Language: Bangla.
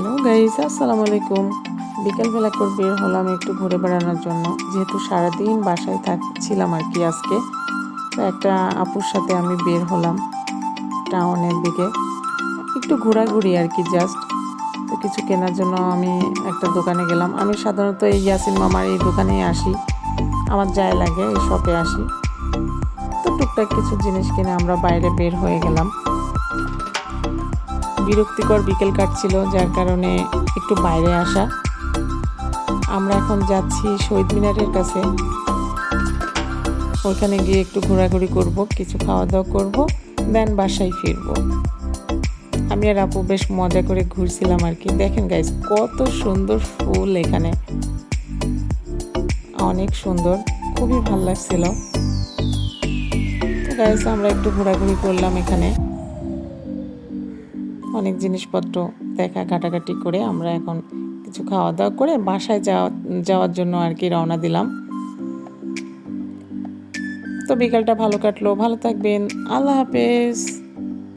হ্যালো গাইজ আসসালামু আলাইকুম। বিকেলবেলা করে বের হলাম একটু ঘুরে বেড়ানোর জন্য। যেহেতু সারাদিন বাসায় থাকছিলাম আর কি আজকে, তো একটা আপুর সাথে আমি বের হলাম টাউনের দিকে। একটু ঘোরাঘুরি আর কি জাস্ট তো কিছু কেনার জন্য আমি একটা দোকানে গেলাম। আমি সাধারণত এই ইয়াসিন মামার এই দোকানেই আসি। আমার যায় লাগে, এই শপে আসি। তো টুকটাক কিছু জিনিস কিনে আমরা বাইরে বের হয়ে গেলাম। বিরক্তিকর বিকেল কাটছিল, যার কারণে একটু বাইরে আসা। আমরা এখন যাচ্ছি শহীদ মিনারের কাছে। ওইখানে গিয়ে একটু ঘোরাঘুরি করব, কিছু খাওয়া দাওয়া করব, দেন বাসায় ফিরবো। আমি আর আপু বেশ মজা করে ঘুরছিলাম আর কি। দেখেন গাইজ কত সুন্দর ফুল এখানে। অনেক সুন্দর, খুবই ভালো লাগছিল। তো গাইজ আমরা একটু ঘোরাঘুরি করলাম এখানে। অনেক জিনিসপত্র দেখা ঘাটাঘাটি করে আমরা এখন কিছু খাওয়া দাওয়া করে বাসায় যাওয়া, যাওয়ার জন্য আর কি রওনা দিলাম। তো বিকালটা ভালো কাটলো। ভালো থাকবেন। আল্লাহ হাফেজ।